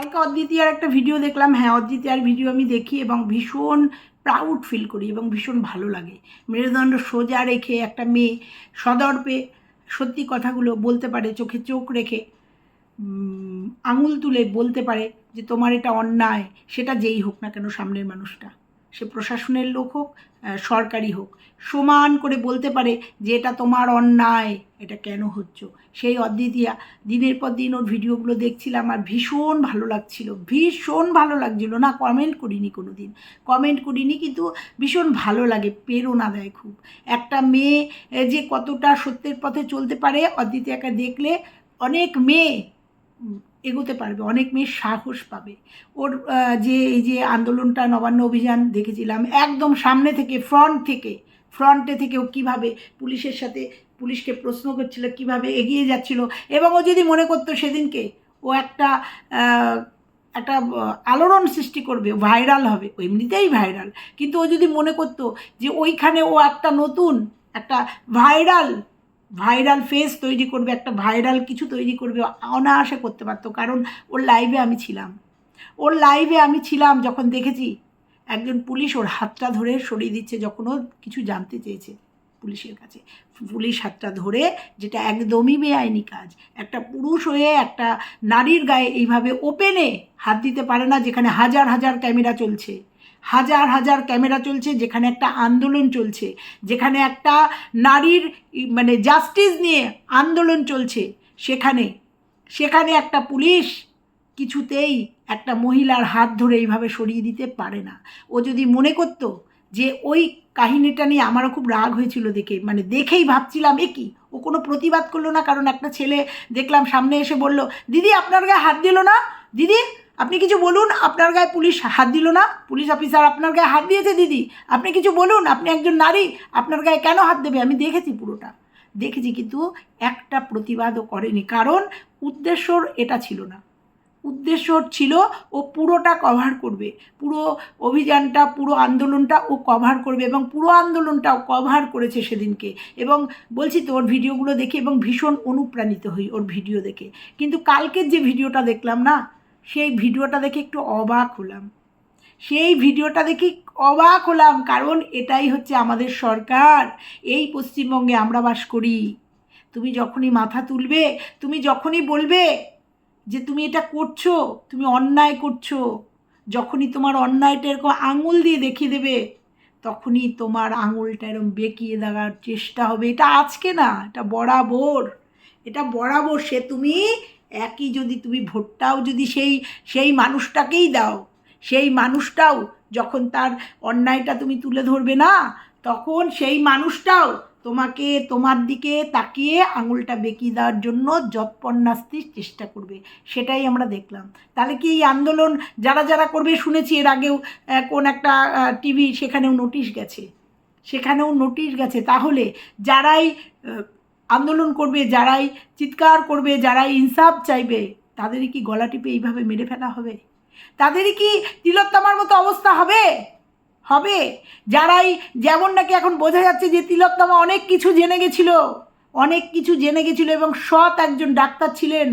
কালকে অদ্বিতীয়ার একটা ভিডিও দেখলাম। হ্যাঁ অদ্বিতীয়ার ভিডিও আমি দেখি এবং ভীষণ প্রাউড ফিল করি এবং ভীষণ ভালো লাগে। মেরুদণ্ড সোজা রেখে একটা মেয়ে সদর্পে সত্যি কথাগুলো বলতে পারে, চোখে চোখ রেখে আঙুল তুলে বলতে পারে যে তোমার এটা অন্যায়, সেটা যেই হোক না কেন সামনের মানুষটা। সে প্রশাসনের লোক হোক সরকারি হোক, সমান করে বলতে পারে যে এটা তোমার অন্যায়, এটা কেন হচ্ছে? সেই অদ্বিতীয়া, দিনের পর দিন ওর ভিডিওগুলো দেখছিলাম আর ভীষণ ভালো লাগছিল, ভীষণ ভালো লাগছিল। না কমেন্ট করিনি কোনো দিন কমেন্ট করিনি কিন্তু ভীষণ ভালো লাগে, প্রেরণা দেয় খুব। একটা মেয়ে যে কতটা সত্যের পথে চলতে পারে, অদ্বিতীয়াকে দেখলে অনেক মেয়ে এগোতে পারবে, অনেক মেয়ে সাহস পাবে। ওর যে, এই যে আন্দোলনটা, নবান্ন অভিযান দেখেছিলাম, একদম সামনে থেকে ফ্রন্ট থেকে ফ্রন্টে থেকে ও কীভাবে পুলিশের সাথে, পুলিশকে প্রশ্ন করছিল, কীভাবে এগিয়ে যাচ্ছিল, এবং ও যদি মনে করতো সেদিনকে ও একটা একটা আলোড়ন সৃষ্টি করবে ভাইরাল হবে এমনিতেই ভাইরাল কিন্তু ও যদি মনে করতো যে ওইখানে ও একটা নতুন, একটা ভাইরাল ভাইরাল ফেস তৈরি করবে, একটা ভাইরাল কিছু তৈরি করবে, অনায়াসে করতে পারতো। কারণ ওর লাইভে আমি ছিলাম। ওর লাইভে আমি ছিলাম যখন দেখেছি, একজন পুলিশ ওর হাতটা ধরে সরিয়ে দিচ্ছে যখন ও কিছু জানতে চেয়েছে পুলিশের কাছে। পুলিশ হাতটা ধরে, যেটা একদমই বেআইনি কাজ। একটা পুরুষ হয়ে একটা নারীর গায়ে এইভাবে ওপেনে হাত দিতে পারে না, যেখানে হাজার হাজার ক্যামেরা চলছে। হাজার হাজার ক্যামেরা চলছে, যেখানে একটা আন্দোলন চলছে, যেখানে একটা নারীর মানে জাস্টিস নিয়ে আন্দোলন চলছে, সেখানে। সেখানে একটা পুলিশ কিছুতেই একটা মহিলার হাত ধরে এইভাবে সরিয়ে দিতে পারে না। ও যদি মনে করতো যে ওই কাহিনীটা নিয়ে আমারও খুব রাগ হয়েছিল দেখে মানে দেখেই ভাবছিলাম, এ কি? ও কোনো প্রতিবাদ করল না? কারণ একটা ছেলে দেখলাম সামনে এসে বলল, দিদি, আপনার গায়ে হাত দিল না? দিদি আপনি কিছু বলুন, আপনার গায়ে পুলিশ হাত দিল না? পুলিশ অফিসার আপনার গায়ে হাত দিয়েছে, দিদি? আপনি কিছু বলুন, আপনি একজন নারী, আপনার গায়ে কেন হাত দেবে? আমি দেখেছি পুরোটা। দেখেছি কিন্তু একটা প্রতিবাদও করেনি, কারণ উদ্দেশ্যর এটা ছিল না। উদ্দেশ্য ছিল ও পুরোটা কভার করবে। পুরো অভিযানটা, পুরো আন্দোলনটা ও কভার করবে এবং পুরো আন্দোলনটাও কভার করেছে সেদিনকে। এবং বলছি তো, ওর ভিডিওগুলো দেখে এবং ভীষণ অনুপ্রাণিত হই ওর ভিডিও দেখে। কিন্তু কালকের যে ভিডিওটা দেখলাম না সেই ভিডিওটা দেখে একটু অবাক হলাম। সেই ভিডিওটা দেখে অবাক হলাম, কারণ এটাই হচ্ছে আমাদের সরকার। এই পশ্চিমবঙ্গে আমরা বাস করি। তুমি যখনই মাথা তুলবে, তুমি যখনই বলবে যে তুমি এটা করছ, তুমি অন্যায় করছ, যখনই তোমার অন্যায়টা এরকম আঙুল দিয়ে দেখিয়ে দেবে, তখনই তোমার আঙুলটা এরকম বেঁকিয়ে দেওয়ার চেষ্টা হবে। এটা আজকে না, এটা বরাবর এটা বরাবর সে তুমি একই যদি তুমি ভোটটাও যদি সেই সেই মানুষটাকেই দাও, সেই মানুষটাও যখন তার অন্যায়টা তুমি তুলে ধরবে না, তখন সেই মানুষটাও তোমাকে তোমার দিকে তাকিয়ে আঙুলটা বেঁকিয়ে দেওয়ার জন্য যৎপন্যাস্তির চেষ্টা করবে। সেটাই আমরা দেখলাম। তাহলে কি এই আন্দোলন যারা যারা করবে শুনেছি এর আগেও কোন একটা টিভি সেখানেও নোটিশ গেছে। সেখানেও নোটিশ গেছে। তাহলে যারাই আন্দোলন করবে, যারাই চিৎকার করবে, যারাই ইনসাফ চাইবে, তাদেরই কি গলা টিপে এইভাবে মেরে ফেলা হবে? তাদেরই কি তিলোত্তমার মতো অবস্থা হবে? হবে। যারাই যেমন নাকি এখন বোঝা যাচ্ছে যে তিলোত্তমা অনেক কিছু জেনে গেছিল, অনেক কিছু জেনে গেছিল এবং সৎ একজন ডাক্তার ছিলেন।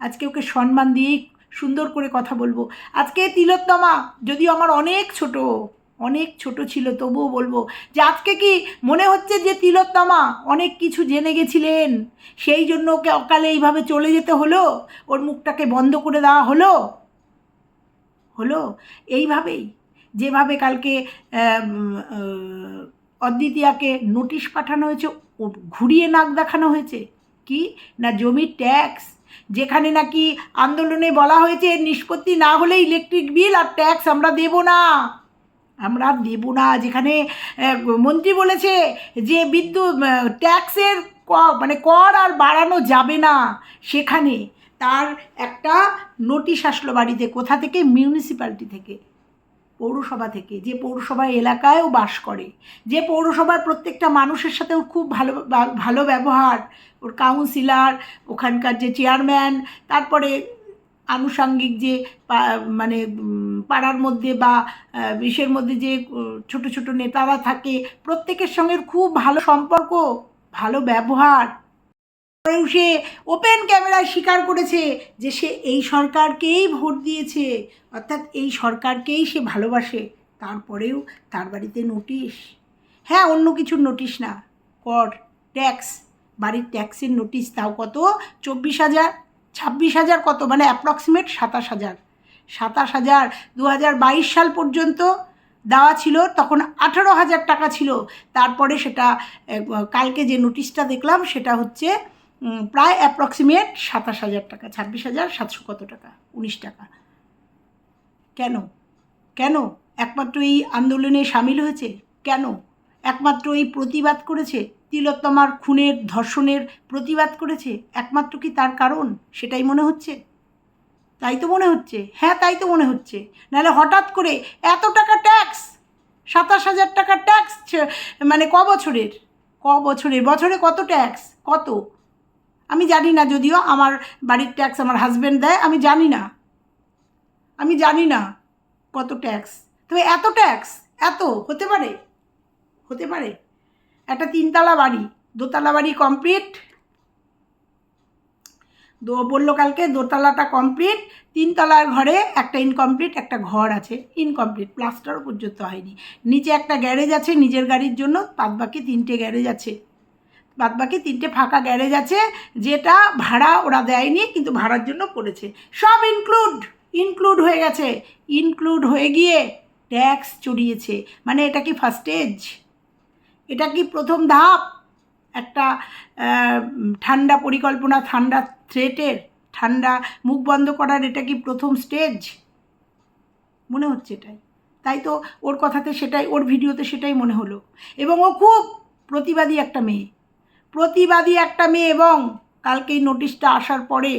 আজকে ওকে সম্মান দিয়ে সুন্দর করে কথা বলব। আজকে তিলোত্তমা, যদিও আমার অনেক ছোট অনেক ছোট ছিল, তবুও বলব। যে আজকে কি মনে হচ্ছে যে তিলোত্তমা অনেক কিছু জেনে গেছিলেন? সেই জন্য ওকে অকালে এইভাবে চলে যেতে হলো? ওর মুখটাকে বন্ধ করে দেওয়া হলো? হলো? এইভাবেই। যেভাবে কালকে অদ্বিতীয়াকে নোটিশ পাঠানো হয়েছে ঘুরিয়ে নাক দেখানো হয়েছে। কি? না জমির ট্যাক্স? যেখানে নাকি আন্দোলনে বলা হয়েছে নিষ্পত্তি না হলে ইলেকট্রিক বিল আর ট্যাক্স আমরা দেব না। আমরা দেব না। যেখানে মন্ত্রী বলেছে যে বিদ্যুৎ ট্যাক্সের ক মানে কর আর বাড়ানো যাবে না সেখানে। তার একটা নোটিশ আসলো বাড়িতে, কোথা থেকে? মিউনিসিপ্যালিটি থেকে, পৌরসভা থেকে, যে পৌরসভা এলাকায়ও বাস করে। যে পৌরসভার প্রত্যেকটা মানুষের সাথে ওর খুব ভালো ভালো ব্যবহার। ওর কাউন্সিলর, ওখানকার যে চেয়ারম্যান, তারপরে আনুষাঙ্গিক যে মানে পাড়ার মধ্যে বা ইসের মধ্যে যে ছোট ছোট নেতারা থাকে, প্রত্যেকের সঙ্গে খুব ভালো সম্পর্ক, ভালো ব্যবহার। পরেও সে ওপেন ক্যামেরায় স্বীকার করেছে যে সে এই সরকারকেই ভোট দিয়েছে, অর্থাৎ এই সরকারকেই সে ভালোবাসে। তারপরেও তার বাড়িতে নোটিশ। হ্যাঁ অন্য কিছুর নোটিশ না। কর, ট্যাক্স, বাড়ির ট্যাক্সের নোটিশ, তাও কত? চব্বিশ হাজার। ছাব্বিশ হাজার কত? মানে অ্যাপ্রক্সিমেট সাতাশ হাজার। সাতাশ হাজার দু হাজার বাইশ সাল পর্যন্ত দেওয়া ছিল, তখন আঠারো হাজার টাকা ছিল। তারপরে সেটা কালকে যে নোটিশটা দেখলাম, সেটা হচ্ছে প্রায় অ্যাপ্রক্সিমেট সাতাশ হাজার টাকা, ছাব্বিশ হাজার সাতশো কত টাকা? উনিশ টাকা। কেন? কেন? একমাত্র এই আন্দোলনে সামিল হয়েছে? কেন? একমাত্র এই প্রতিবাদ করেছে? তিলোত্তমার খুনের ধর্ষণের প্রতিবাদ করেছে? একমাত্র কি তার কারণ? সেটাই মনে হচ্ছে? তাই তো মনে হচ্ছে। হ্যাঁ তাই তো মনে হচ্ছে। নাহলে হঠাৎ করে এত টাকা ট্যাক্স? সাতাশ হাজার টাকা ট্যাক্স মানে ক বছরের? ক বছরের? বছরে কত ট্যাক্স? কত? আমি জানি না, যদিও আমার বাড়ির ট্যাক্স আমার হাজব্যান্ড দেয়, আমি জানি না। আমি জানি না কত ট্যাক্স। তবে এত ট্যাক্স? এত? হতে পারে? হতে পারে? একটা তিনতলা বাড়ি, দোতলা বাড়ি কমপ্লিট দো বলল কালকে, দোতলাটা কমপ্লিট তিনতলার ঘরে একটা ইনকমপ্লিট একটা ঘর আছে ইনকমপ্লিট প্লাস্টারও পর্যন্ত হয়নি। নিচে একটা গ্যারেজ আছে নিজের গাড়ির জন্য, বাদবাকি তিনটে গ্যারেজ আছে। বাদবাকি তিনটে ফাঁকা গ্যারেজ আছে, যেটা ভাড়া ওরা দেয়নি, কিন্তু ভাড়ার জন্য করেছে। সব ইনক্লুড ইনক্লুড হয়ে গেছে। ইনক্লুড হয়ে গিয়ে ট্যাক্স চড়িয়েছে। মানে এটা কি ফার্স্ট স্টেজ এটা কি প্রথম ধাপ? একটা ঠান্ডা পরিকল্পনা, ঠান্ডা থ্রেটের ঠান্ডা মুখ বন্ধ করার এটা কি প্রথম স্টেজ মনে হচ্ছে এটাই। তাই তো ওর কথাতে সেটাই, ওর ভিডিওতে সেটাই মনে হলো। এবং ও খুব প্রতিবাদী একটা মেয়ে। প্রতিবাদী একটা মেয়ে এবং কালকেই নোটিশটা আসার পরে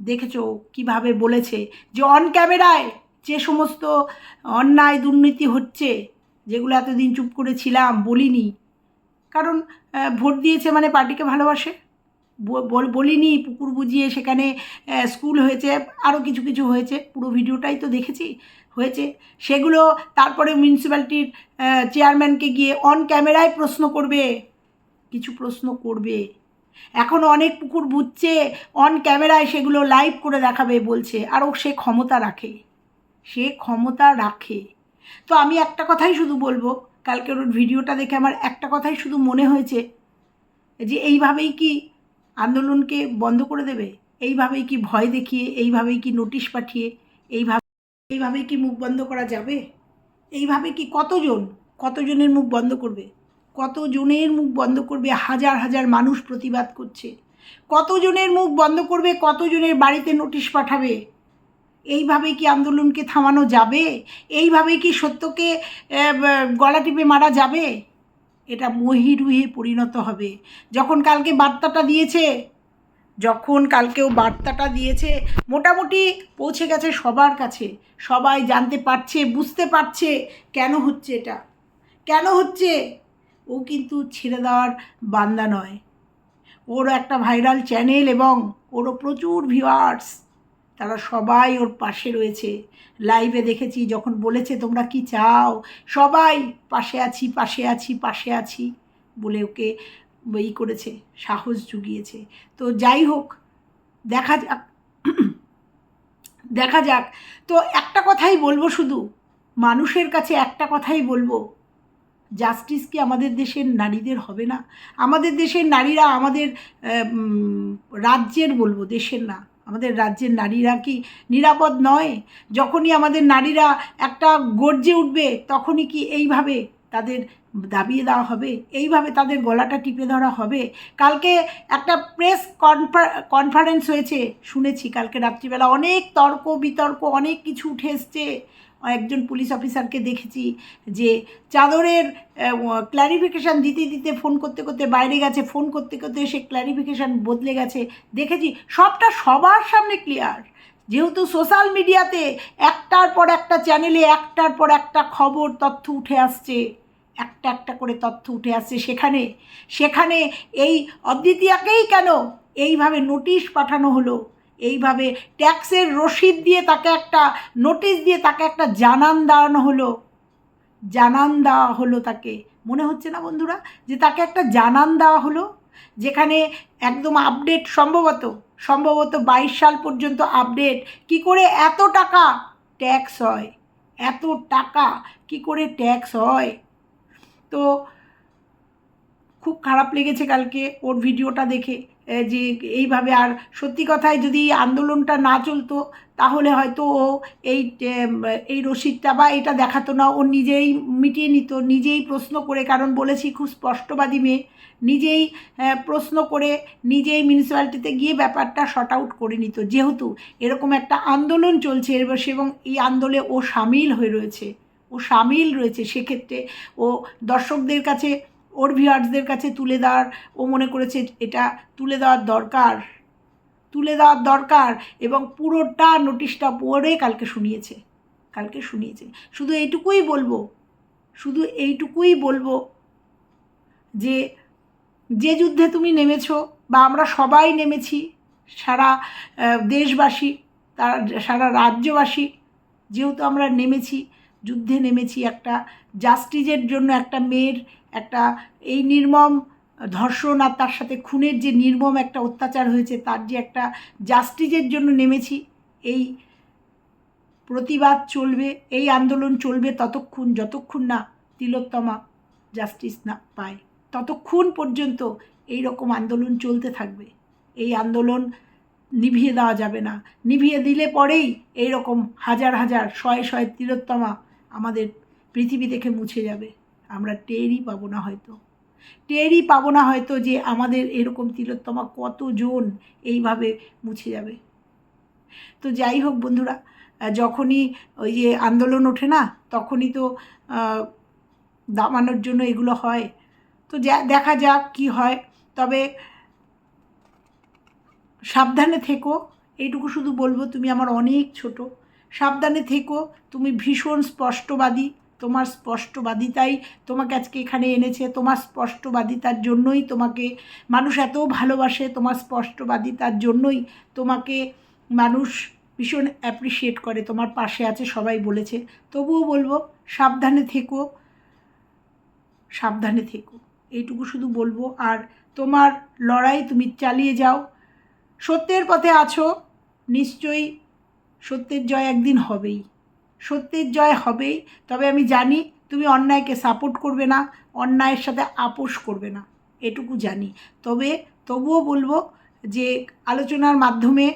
দেখেছ কীভাবে বলেছে যে অন ক্যামেরায় যে সমস্ত অন্যায় দুর্নীতি হচ্ছে যেগুলো এতদিন চুপ করে ছিলাম বলিনি। কারণ ভোট দিয়েছে মানে পার্টিকে ভালোবাসে। বলিনি, পুকুর বুঝিয়ে সেখানে স্কুল হয়েছে আরও কিছু কিছু হয়েছে। পুরো ভিডিওটাই তো দেখেছি, হয়েছে। সেগুলো তারপরে মিউনিসিপ্যালিটির চেয়ারম্যানকে গিয়ে অন ক্যামেরায় প্রশ্ন করবে। কিছু প্রশ্ন করবে। এখন অনেক পুকুর বুঝছে অন ক্যামেরায় সেগুলো লাইভ করে দেখাবে বলছে। আর ও সে ক্ষমতা রাখে। সে ক্ষমতা রাখে। তো আমি একটা কথাই শুধু বলব কালকের ওর ভিডিওটা দেখে আমার একটা কথাই শুধু মনে হয়েছে, যে এইভাবেই কি আন্দোলনকে বন্ধ করে দেবে? এইভাবেই কি ভয় দেখিয়ে, এইভাবেই কি নোটিশ পাঠিয়ে, এইভাবে, এইভাবেই কি মুখ বন্ধ করা যাবে? এইভাবে কি কতজন, কতজনের মুখ বন্ধ করবে? কতজনের মুখ বন্ধ করবে? হাজার হাজার মানুষ প্রতিবাদ করছে। কতজনের মুখ বন্ধ করবে? কতজনের বাড়িতে নোটিশ পাঠাবে? এইভাবে কি আন্দোলনকে থামানো যাবে? এইভাবে কি সত্যকে গলা টিপে মারা যাবে? এটা মহিরুহে পরিণত হবে। যখন কালকে বার্তাটা দিয়েছে, যখন কালকেও বার্তাটা দিয়েছে, মোটামুটি পৌঁছে গেছে সবার কাছে। সবাই জানতে পারছে, বুঝতে পারছে কেন হচ্ছে এটা। কেন হচ্ছে? ও কিন্তু ছেড়ে দেওয়ার বান্দা নয়। ওর একটা ভাইরাল চ্যানেল এবং ওরও প্রচুর ভিউয়ার্স তারা সবাই ওর পাশে রয়েছে। লাইভে দেখেছি, যখন বলেছে, তোমরা কি চাও? সবাই, পাশে আছি পাশে আছি পাশে আছি বলে ওকে ই করেছে, সাহস জুগিয়েছে। তো যাই হোক, দেখা যাক দেখা যাক। তো একটা কথাই বলব শুধু, মানুষের কাছে একটা কথাই বলব জাস্টিস কি আমাদের দেশের নারীদের হবে না? আমাদের দেশের নারীরা আমাদের রাজ্যের বলব, দেশের না। আমাদের রাজ্যের নারীরা কি নিরাপদ নয়? যখনই আমাদের নারীরা একটা গর্জে উঠবে, তখনই কি এইভাবে তাদের দাবিয়ে দেওয়া হবে? এইভাবে তাদের গলাটা টিপে ধরা হবে? কালকে একটা প্রেস কনফারেন্স হয়েছে, শুনেছি। কালকে রাত্রিবেলা অনেক তর্ক বিতর্ক অনেক কিছু উঠে এসছে। একজন পুলিশ অফিসারকে দেখেছি যে চাদরের ক্ল্যারিফিকেশান দিতে দিতে ফোন করতে করতে বাইরে গেছে ফোন করতে করতে সে ক্ল্যারিফিকেশান বদলে গেছে। দেখেছি সবটা সবার সামনে ক্লিয়ার যেহেতু সোশ্যাল মিডিয়াতে একটার পর একটা চ্যানেলে একটার পর একটা খবর, তথ্য উঠে আসছে। একটা একটা করে তথ্য উঠে আসছে সেখানে। সেখানে এই অদ্বিতীয়াকেই কেন এইভাবে নোটিশ পাঠানো হলো? এইভাবে ট্যাক্সের রসিদ দিয়ে তাকে একটা নোটিশ দিয়ে তাকে একটা জানান দেওয়ানো হলো। জানান দেওয়া হলো তাকে। মনে হচ্ছে না বন্ধুরা? যে তাকে একটা জানান দেওয়া হলো, যেখানে একদম আপডেট সম্ভবত সম্ভবত বাইশ সাল পর্যন্ত আপডেট কি করে এত টাকা? ট্যাক্স হয়। এত টাকা কি করে ট্যাক্স হয়? তো খুব খারাপ লেগেছে কালকে ওর ভিডিওটা দেখে। যে এইভাবে আর সত্যি কথায় যদি আন্দোলনটা না চলতো, তাহলে হয়তো ও এই এই রসিদটা বা এটা দেখাতো না। ও নিজেই মিটিয়ে নিত, নিজেই প্রশ্ন করে, কারণ বলেছি খুব স্পষ্টবাদী মেয়ে, নিজেই প্রশ্ন করে নিজেই মিউনিসিপ্যালিটিতে গিয়ে ব্যাপারটা শর্ট আউট করে নিত। যেহেতু এরকম একটা আন্দোলন চলছে এবং এই আন্দোলনে ও সামিল হয়ে রয়েছে, ও সামিল রয়েছে, সেক্ষেত্রে ও দর্শকদের কাছে ওর ভিউয়ার্সদের কাছে তুলে দেওয়ার, ও মনে করেছে এটা তুলে দেওয়ার দরকার। তুলে দেওয়ার দরকার এবং পুরোটা নোটিশটা পড়ে কালকে শুনিয়েছে। কালকে শুনিয়েছে। শুধু এইটুকুই বলব। শুধু এইটুকুই বলব যে যে যুদ্ধে তুমি নেমেছো বা আমরা সবাই নেমেছি, সারা দেশবাসী, তার, সারা রাজ্যবাসী, যেহেতু আমরা নেমেছি, যুদ্ধে নেমেছি একটা জাস্টিসের জন্য একটা মেয়ের একটা এই নির্মম ধর্ষণ আর তার সাথে খুনের যে নির্মম একটা অত্যাচার হয়েছে, তার যে একটা জাস্টিসের জন্য নেমেছি, এই প্রতিবাদ চলবে, এই আন্দোলন চলবে ততক্ষণ, যতক্ষণ না তিলোত্তমা জাস্টিস না পায়, ততক্ষণ পর্যন্ত এই রকম আন্দোলন চলতে থাকবে। এই আন্দোলন নিভিয়ে দেওয়া যাবে না। নিভিয়ে দিলে পরেই এই রকম হাজার হাজার, শয়ে শয়ে তিলোত্তমা আমাদের পৃথিবী থেকে মুছে যাবে। আমরা টেরই পাবো না হয়তো। টেরই পাবো না হয়তো যে আমাদের এরকম তিলোত্তমা কতজন এইভাবে মুছে যাবে। তো যাই হোক বন্ধুরা যখনই ওই যে আন্দোলন ওঠে না, তখনই তো দামানোর জন্য এগুলো হয়। তো যা, দেখা যাক কি হয়। তবে সাবধানে থেকো, এইটুকু শুধু বলব, তুমি আমার অনেক ছোট। সাবধানে থেকো, তুমি ভীষণ স্পষ্টবাদী। তোমার স্পষ্টবাদিতাই তোমাকে আজকে এখানে এনেছে। তোমার স্পষ্টবাদিতার জন্যই তোমাকে মানুষ এত ভালোবাসে, তোমার স্পষ্টবাদিতার জন্যই তোমাকে মানুষ ভীষণ অ্যাপ্রিসিয়েট করে। তোমার পাশে আছে সবাই বলেছে। তবুও বলব, সাবধানে থেকো। সাবধানে থেকো। এইটুকু শুধু বলব। আর তোমার লড়াই তুমি চালিয়ে যাও। সত্যের পথে আছো। নিশ্চয়ই সত্যের জয় একদিন হবেই। সত্যের জয় হবেই। তবে আমি জানি তুমি অন্যায়কে সাপোর্ট করবে না, অন্যায়ের সাথে আপোষ করবে না, এটুকু জানি। তবে তবুও বলব যে আলোচনার মাধ্যমে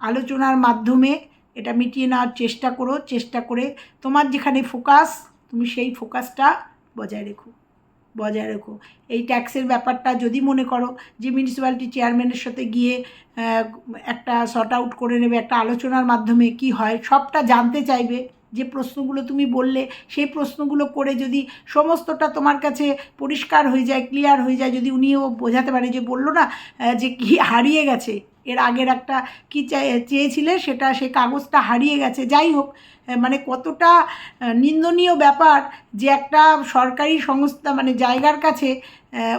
আলোচনার মাধ্যমে এটা মিটিয়ে নেওয়ার চেষ্টা করো, চেষ্টা করে তোমার যেখানে ফোকাস তুমি সেই ফোকাসটা বজায় রেখো। বজায় রেখো। এই ট্যাক্সের ব্যাপারটা যদি মনে করো যে মিউনিসিপ্যালিটি চেয়ারম্যানের সাথে গিয়ে একটা শর্ট আউট করে নেবে, একটা আলোচনার মাধ্যমে কি হয়, সবটা জানতে চাইবে যে প্রশ্নগুলো তুমি বললে, সেই প্রশ্নগুলো করে যদি সমস্তটা তোমার কাছে পরিষ্কার হয়ে যায় ক্লিয়ার হয়ে যায়, যদি উনিও বোঝাতে পারে যে বলল না যে কি হারিয়ে গেছে এর আগের একটা কী চেয়েছিলে সেটা সে কাগজটা হারিয়ে গেছে। যাই হোক মানে কতটা নিন্দনীয় ব্যাপার যে একটা সরকারি সংস্থা মানে জায়গার কাছে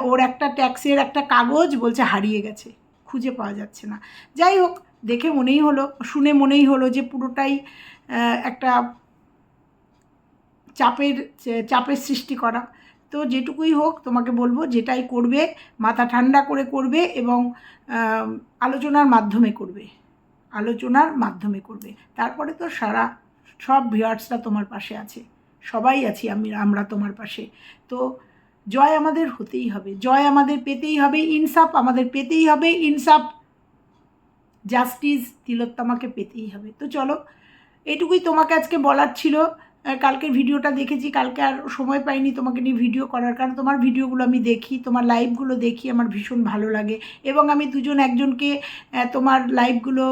ওর একটা ট্যাক্সের একটা কাগজ বলছে হারিয়ে গেছে, খুঁজে পাওয়া যাচ্ছে না। যাই হোক, দেখে মনেই হলো, শুনে মনেই হলো যে পুরোটাই একটা চাপের চাপের সৃষ্টি করা। তো যেটুকুই হোক তোমাকে বলব, যেটাই করবে, মাথা ঠান্ডা করে করবে এবং আলোচনার মাধ্যমে করবে। আলোচনার মাধ্যমে করবে। তারপরে তো সারা, সব ভিউয়ার্সরা তোমার পাশে আছে। সবাই আছি আমি, আমরা তোমার পাশে। তো জয় আমাদের হতেই হবে। জয় আমাদের পেতেই হবে, ইনসাফ আমাদের পেতেই হবে, ইনসাফ, জাস্টিস তিলোত্তমাকে পেতেই হবে। তো চলো, এটুকুই তোমাকে আজকে বলার ছিল। কালকের ভিডিওটা দেখেছি, কালকে আর সময় পাইনি তোমাকে নিয়ে ভিডিও করার, কারণ তোমার ভিডিওগুলো আমি দেখি, তোমার লাইভগুলো দেখি, আমার ভীষণ ভালো লাগে। এবং আমি দুজন একজনকে তোমার লাইভগুলো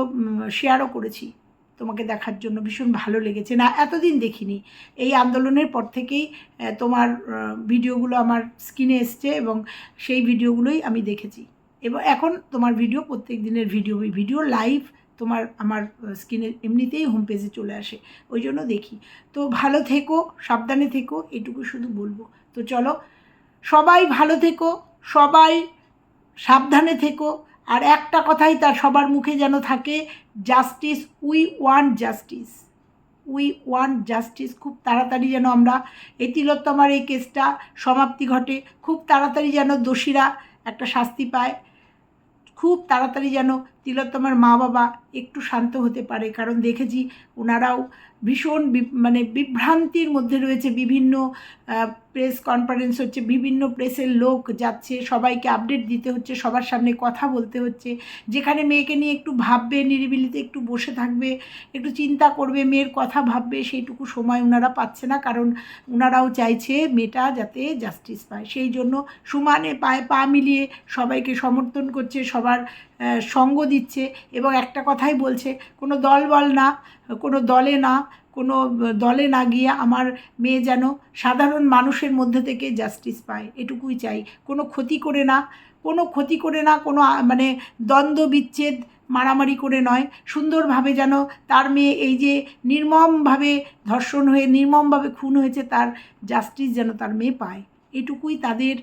শেয়ারও করেছি, তোমাকে দেখার জন্য। ভীষণ ভালো লেগেছে। না, এতদিন দেখিনি। এই আন্দোলনের পর থেকেই তোমার ভিডিওগুলো আমার স্ক্রিনে এসছে এবং সেই ভিডিওগুলোই আমি দেখেছি। এবং এখন তোমার ভিডিও, প্রত্যেক দিনের ভিডিও ভিডিও লাইভ তোমার, আমার স্ক্রিনে এমনিতেই হোম পেজে চলে আসে। ওই জন্য দেখি। তো ভালো থেকো, সাবধানে থেকো, এটুকু শুধু বলব। তো চলো, সবাই ভালো থেকো, সবাই সাবধানে থেকো। আর একটা কথাই তার সবার মুখে যেন থাকে justice we want justice we want justice খুব তাড়াতাড়ি যেন আমরা এই তিলোত্তমার এই কেসটা সমাপ্তি ঘটে। খুব তাড়াতাড়ি যেন দোষীরা একটা শাস্তি পায়। খুব তাড়াতাড়ি যেন তিলোত্তমার মা বাবা একটু শান্ত হতে পারে, কারণ দেখেছি ওনারাও ভীষণ মানে বিভ্রান্তির মধ্যে রয়েছে, বিভিন্ন প্রেস কনফারেন্স হচ্ছে, বিভিন্ন প্রেসের লোক যাচ্ছে, সবাইকে আপডেট দিতে হচ্ছে, সবার সামনে কথা বলতে হচ্ছে, যেখানে মেয়েকে নিয়ে একটু ভাববে, নিরিবিলিতে একটু বসে থাকবে, একটু চিন্তা করবে, মেয়ের কথা ভাববে, সেইটুকু সময় ওনারা পাচ্ছে না, কারণ ওনারাও চাইছে মেয়েটা যাতে জাস্টিস পায়। সেই জন্য সমানে পায়ে পা মিলিয়ে সবাইকে সমর্থন করছে, সবার সঙ্গ দিচ্ছে এবং একটা কথাই বলছে, কোনো দল বল না, কোনো দলে না, কোনো দলে না গিয়ে আমার মেয়ে যেন সাধারণ মানুষের মধ্যে থেকে জাস্টিস পায়, এটুকুই চাই। কোনো ক্ষতি করে না, কোনো ক্ষতি করে না, কোনো মানে দ্বন্দ্ব, বিচ্ছেদ, মারামারি করে নয়। সুন্দরভাবে যেন তার মেয়ে এই যে নির্মমভাবে ধর্ষণ হয়ে, নির্মমভাবে খুন হয়েছে, তার জাস্টিস যেন তার মেয়ে পায়। এটুকুই তাদের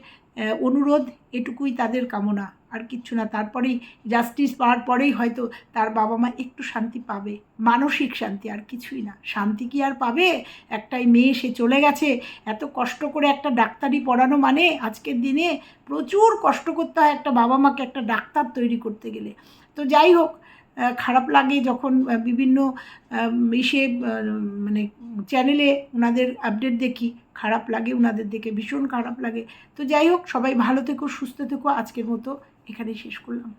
অনুরোধ, এটুকুই তাদের কামনা। আর কিচ্ছু না। তারপরেই জাস্টিস পাওয়ার পরেই হয়তো তার বাবা মা একটু শান্তি পাবে। মানসিক শান্তি আর কিছুই না। শান্তি কি আর পাবে? একটাই মেয়ে, সে চলে গেছে। এত কষ্ট করে একটা ডাক্তারি পড়ানো মানে আজকের দিনে প্রচুর কষ্ট করতে হয় একটা বাবা মাকে একটা ডাক্তার তৈরি করতে গেলে। তো যাই হোক খারাপ লাগে যখন বিভিন্ন ইসে মানে চ্যানেলে ওনাদের আপডেট দেখি। খারাপ লাগে ওনাদের দেখে, ভীষণ খারাপ লাগে। তো যাই হোক, সবাই ভালো থেকো, সুস্থ থেকো আজকের মতো। এখানেই শেষ করলাম।